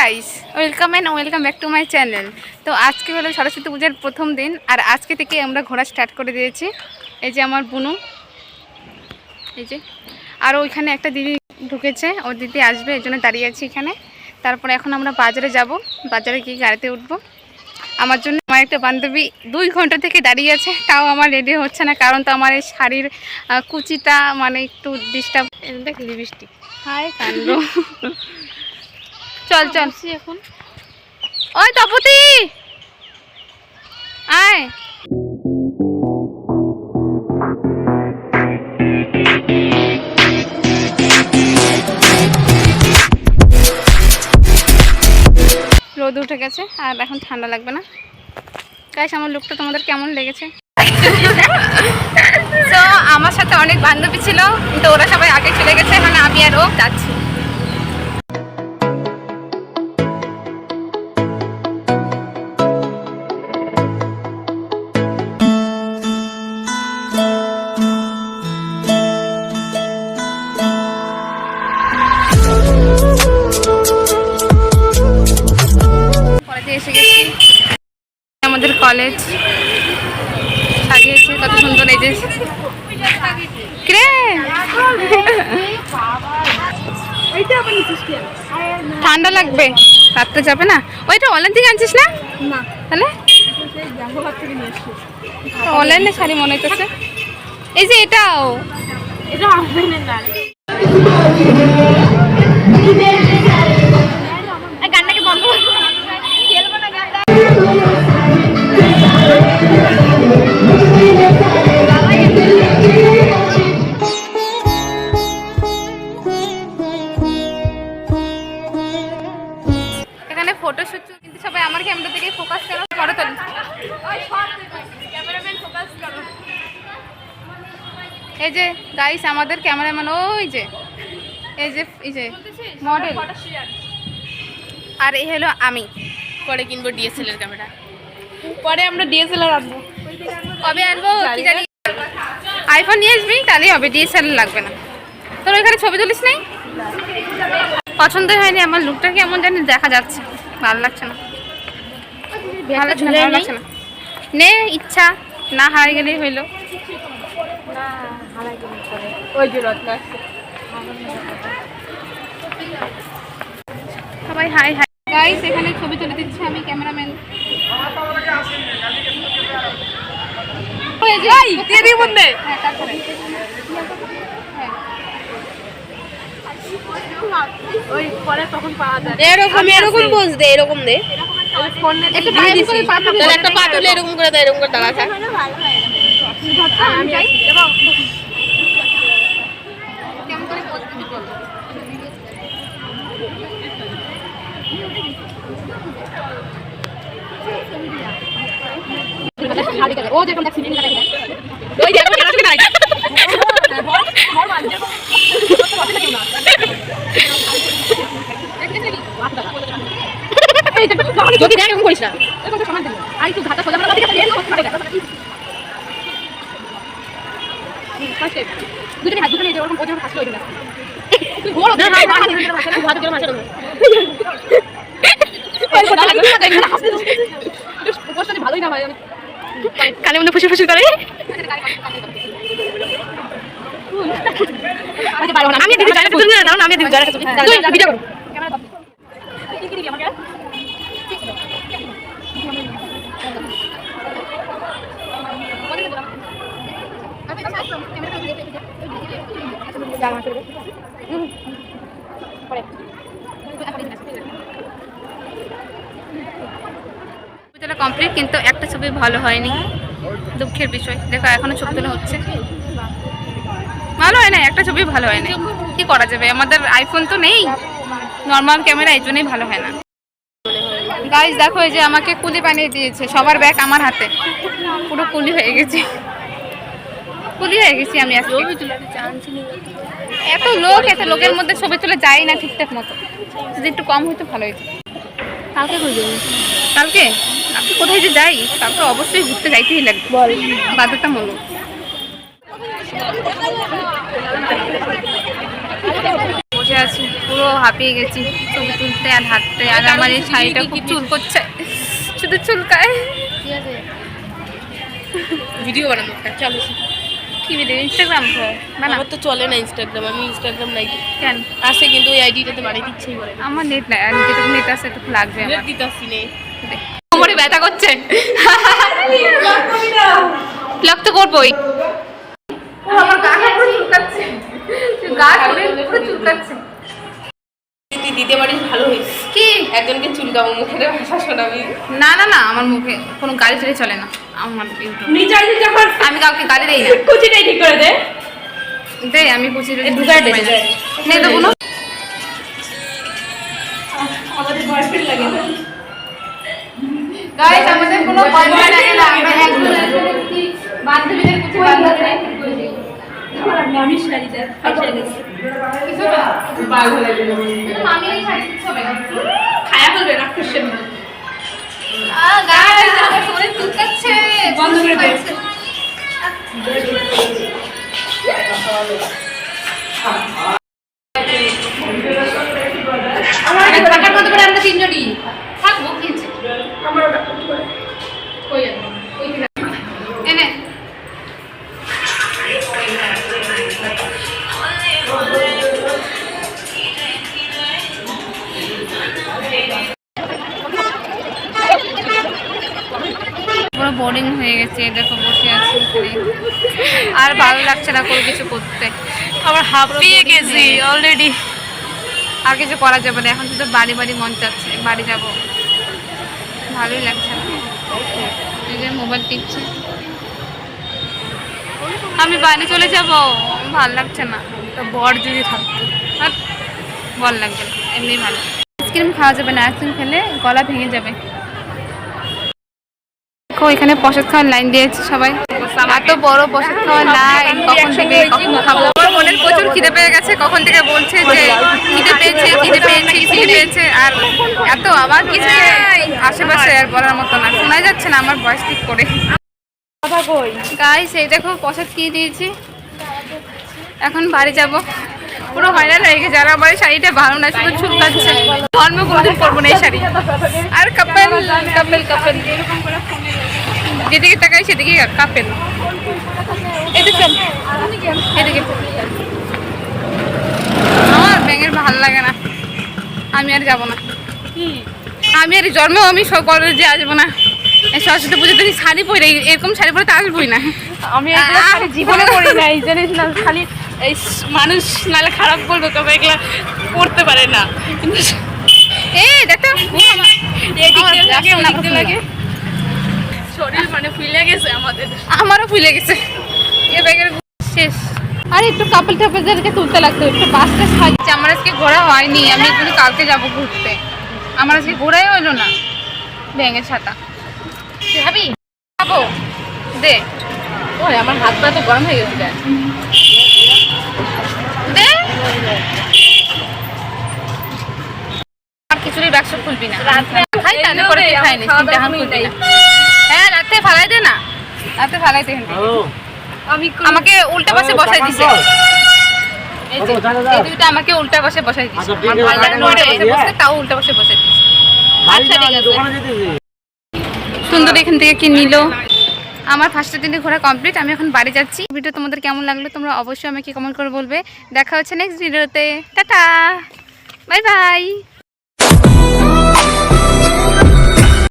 Guys welcome and welcome back to my channel তো আজকে হলো সরস্বতী পূজার প্রথম দিন আর আজকে থেকে আমরা ঘোরা স্টার্ট করে দিয়েছি। এই যে আমার বুনু এই যে। আর ওইখানে একটা দিদি ঢুকেছে ওর দিদি আসবে এই জন্য দাঁড়িয়ে আছি এখানে। তারপরে এখন আমরা বাজারে যাব বাজারে গিয়ে গাড়িতে উঠবো। আমার জন্য আমার একটা বান্ধবী দুই ঘণ্টা থেকে দাঁড়িয়ে আছে তাও আমার রেডি হচ্ছে না কারণ তো আমার এই শাড়ির কুচিটা মানে একটু ডিস্টার্ব দেখ লিপস্টিক হাই কান্ড চল চল। এখন। ওই তপতি আয়। রোদ উঠে গেছে আর এখন ঠান্ডা লাগবে না। গাইস আমার লুকটা তোমাদের কেমন লেগেছে? তো আমার সাথে অনেক বান্ধবী ছিল কিন্তু ওরা সবাই আগে চলে গেছে মানে আমি আর ও যাচ্ছি। ঠান্ডা লাগবে? রাত্রে যাবে না? ওইটা অনলাইন থেকে আনছিস না? তাহলে? অনলাইনে শাড়ি মনে হচ্ছে এই যে এটাও। গানটাকে ফটোশুট কিন্তু সবাই আমার ক্যামেরা থেকে ফোকাস করো ফটো তোল এই যে গাইস আমাদের ক্যামেরাম্যান ওই যে এই যে এই যে মডেল আর এই হলো আমি। পরে কিনবো ডিএসএলআর ক্যামেরা পরে আমরা ডিএসএলআর আনব। কবে আনব কি জানি আইফোন নিয়ে আসবি তাহলেই হবে ডিএসএলআর লাগবে না। তোর ওইখানে ছবি তুলিস নাই? পছন্দ হয়নি আমার লুকটা কেমন জানি দেখা যাচ্ছে। ভালো লাগছে না। ভালো লাগছে না, ভালো লাগছে না। নে ইচ্ছা। না হারিয়ে গেলেই হইল। সবাই হাই হাই। গাইস এখানে ছবি তুলে দিচ্ছে আমি ক্যামেরাম্যান। দিদি হ্যাঁ হ্যাঁ ওই পরে তখন পাওয়া যায়। এরকম এরকম পোজ দে এরকম দে। একটু বাইরে করে পা তুলে তাহলে একটা পা এরকম করে দেয় এরকম করে দাঁড়া থাক পোজ দিবি বল? ও যেরকম দেখছি ওই দেখো কেন থেকে দাঁড়ায় যদি দেখ এরকম করিস না আর একটু ঘাটা ওইটা তুই না না আমি কালে মধ্যে ফুসে ফুসে করে আমি না আমি ভিডিও করো কমপ্লিট কিন্তু একটা ছবি ভালো হয়নি। দুঃখের বিষয়। দেখো, এখনও ছবি তোলা হচ্ছে। ভালো হয় না একটা ছবি ভালো হয় না কি করা যাবে? আমাদের আইফোন তো নেই। নর্মাল ক্যামেরা এই জন্যই ভালো হয় না। গাইজ দেখো, এই যে আমাকে কুলি বানিয়ে দিয়েছে। সবার ব্যাগ আমার হাতে। পুরো কুলি হয়ে গেছে। কুলি হয়ে গেছি আমি আজকে। এত লোক এত লোকের মধ্যে ছবি তুলে যাই না ঠিকঠাক মতো। যদি একটু কম হইতো ভালো হইতো। কালকে কালকে? আপনি কোথায় যে যাই কালকে অবশ্যই ঘুরতে যাইতেই লাগবে। বল। বাধ্যতামূলক। বসে আছি পুরো পুরো হাঁপিয়ে গেছি। ছবি তুলতে আর হাঁটতে আর আমার এই শাড়িটা খুব চুল করছে। শুধু চুলকায় ভিডিও বানানো চলো। কি ভিডিও ইনস্টাগ্রাম বানা আমার তো চলে না ইনস্টাগ্রাম আমি ইনস্টাগ্রাম নাই। কেন? আসে কিন্তু ওই আইডিটাতে বানিয়ে দিচ্ছেই করে আমার নেট নাই আর যেটুকু নেট আছে একটু লাগবে আমার। দিতে আসি নে কোমরে ব্যথা করছে। ব্লগ তো করবোই। আমার গাটা পুরো চুলকাচ্ছে। গা পুরো চুলকাচ্ছে। তুই দিতে পারিস ভালো হয়েছে। কি? একজনকে চুলকাবো মুখের ভাষা শোনাবি। না না না আমার মুখে কোনো গাড়ি চলে চলে না। আমার নিচাই যখন আমি কাউকে গাড়ি দেই না। কুচিটাই ঠিক করে দে। দেই আমি কুচি দে। নেই দেবো না? আমাদের বয়ফ্রেন্ড লাগে না। গাইস আমাদের কোনো বয়ফ্রেন্ড লাগে না আমরা কুচি বান্ধবীদের। কুচি আমি শাড়িটা পাগল লাগে আমি এই শাড়ি কিছু হবে না। খায়া বলবে না খুশি আ গাইস আমার শরীর চুলকাচ্ছে। বন্ধ করে দে। চুলকাচ্ছে। বোরিং হয়ে গেছে দেখো বসে আছি আর ভালো লাগছে না কোনো কিছু করতে। আমার হাঁপিয়ে গেছি অলরেডি আর কিছু করা যাবে না এখন শুধু বাড়ি বাড়ি মন চাচ্ছে বাড়ি যাব। ভালোই লাগছে না। এই যে মোবাইল টিপছে। আমি বাড়ি চলে যাব ভালো লাগছে না। তো বর যদি থাকতো আর ভালো লাগবে না এমনি ভালো। আইসক্রিম খাওয়া যাবে না আইসক্রিম খেলে গলা ভেঙে যাবে। দেখো এখানে প্রসাদ খাওয়ার লাইন দিয়েছে সবাই। এত বড় প্রসাদ খাওয়ার লাইন কখন থেকে কখন খাব? আমার মনের প্রচুর খিদে পেয়ে গেছে কখন থেকে বলছে যে খিদে পেয়েছে খিদে পেয়েছে খিদে পেয়েছে আর এত আবার কিছু আশেপাশে আর বলার মতো না শোনাই যাচ্ছে না আমার বয়স ঠিক করে। গাইস এই দেখো প্রসাদ কিনে দিয়েছি? এখন বাড়ি যাব। পুরো ভাইরাল হয়ে গেছে আর আমার এই শাড়িটা ভালো না শুধু চুলকাচ্ছে ধর্ম কোনোদিন পরবো না এই শাড়ি। আর কাপেল কাপেল কাপেল। যেদিকে তাকাই সেদিকে কাপেল এদিকে এদিকে আমার ব্যাঙের ভালো লাগে না। আমি আর যাব না। আমি আর জন্ম আমি সব কলেজে আসব না। এই সরস্বতী পুজোতে আমি শাড়ি পরে এরকম শাড়ি পরে তো আসবোই না। আমি জীবনে করি নাই জানিস না খালি এই মানুষ নালে খারাপ বলবে তবে এগুলা করতে পারে না। কিন্তু এই দেখো এই লাগে ওই রাস্তা দিক দিয়ে না লাগে শরীর মানে ফুলে গেছে আমাদের। আমারও ফুলে গেছে। এ ব্যাগের শেষ। আর একটু কাপল টাপলদেরকে তুলতে লাগতো একটু বাসটা সাজছে আমার আজকে ঘোরা হয়নি আমি একটু কালকে যাব ঘুরতে। আমার আজকে ঘোরাই হলো না। ব্যাঙের ছাতা। তুই খাবি? দে। ওই আমার হাত পা তো গরম হয়ে গেছে দে। আর খিচুড়ির বাক্স খুলবি না। খাই তাহলে পরে খাই নি এখন খুলবি না। ফালাই দে না রাতে ফালাই দে আমি আমাকে উল্টা পাশে বসাই দিছে। এই দুইটা আমাকে উল্টা পাশে বসাই দিছে। আচ্ছা, বসতে, তাও উল্টা পাশে বসাই দিছে। আচ্ছা ঠিক আছে। সুন্দর এখান থেকে কি নিল। আমার ফার্স্টের দিনে ঘোরা কমপ্লিট আমি এখন বাড়ি যাচ্ছি। ভিডিও তোমাদের কেমন লাগল তোমরা অবশ্যই আমাকে কমেন্ট করে বলবে। দেখা হচ্ছে নেক্সট ভিডিওতে টাটা! Bye bye!